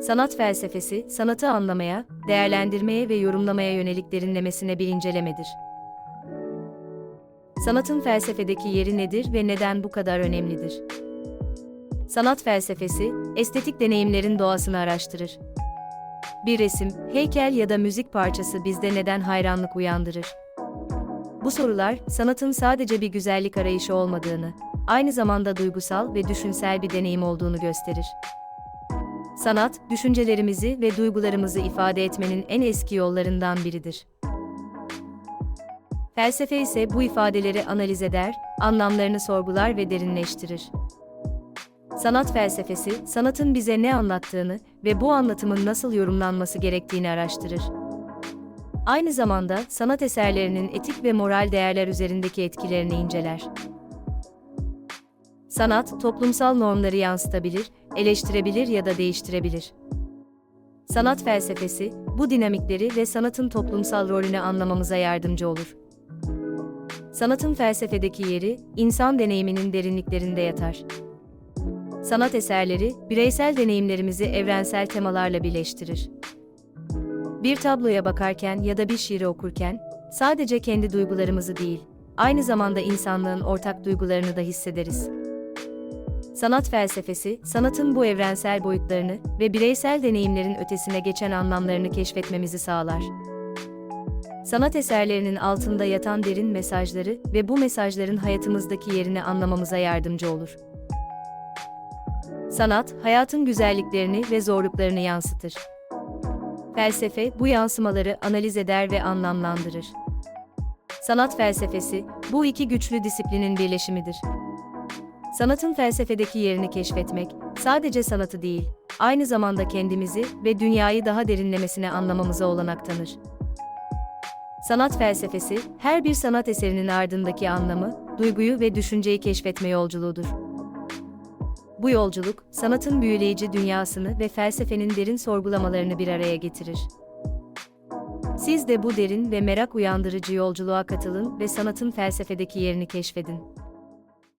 Sanat felsefesi, sanatı anlamaya, değerlendirmeye ve yorumlamaya yönelik derinlemesine bir incelemedir. Sanatın felsefedeki yeri nedir ve neden bu kadar önemlidir? Sanat felsefesi, estetik deneyimlerin doğasını araştırır. Bir resim, heykel ya da müzik parçası bizde neden hayranlık uyandırır? Bu sorular, sanatın sadece bir güzellik arayışı olmadığını, aynı zamanda duygusal ve düşünsel bir deneyim olduğunu gösterir. Sanat, düşüncelerimizi ve duygularımızı ifade etmenin en eski yollarından biridir. Felsefe ise bu ifadeleri analiz eder, anlamlarını sorgular ve derinleştirir. Sanat felsefesi, sanatın bize ne anlattığını ve bu anlatımın nasıl yorumlanması gerektiğini araştırır. Aynı zamanda sanat eserlerinin etik ve moral değerler üzerindeki etkilerini inceler. Sanat, toplumsal normları yansıtabilir, eleştirebilir ya da değiştirebilir. Sanat felsefesi, bu dinamikleri ve sanatın toplumsal rolünü anlamamıza yardımcı olur. Sanatın felsefedeki yeri, insan deneyiminin derinliklerinde yatar. Sanat eserleri, bireysel deneyimlerimizi evrensel temalarla birleştirir. Bir tabloya bakarken ya da bir şiiri okurken, sadece kendi duygularımızı değil, aynı zamanda insanlığın ortak duygularını da hissederiz. Sanat felsefesi, sanatın bu evrensel boyutlarını ve bireysel deneyimlerin ötesine geçen anlamlarını keşfetmemizi sağlar. Sanat eserlerinin altında yatan derin mesajları ve bu mesajların hayatımızdaki yerini anlamamıza yardımcı olur. Sanat, hayatın güzelliklerini ve zorluklarını yansıtır. Felsefe, bu yansımaları analiz eder ve anlamlandırır. Sanat felsefesi, bu iki güçlü disiplinin birleşimidir. Sanatın felsefedeki yerini keşfetmek, sadece sanatı değil, aynı zamanda kendimizi ve dünyayı daha derinlemesine anlamamıza olanak tanır. Sanat felsefesi, her bir sanat eserinin ardındaki anlamı, duyguyu ve düşünceyi keşfetme yolculuğudur. Bu yolculuk, sanatın büyüleyici dünyasını ve felsefenin derin sorgulamalarını bir araya getirir. Siz de bu derin ve merak uyandırıcı yolculuğa katılın ve sanatın felsefedeki yerini keşfedin.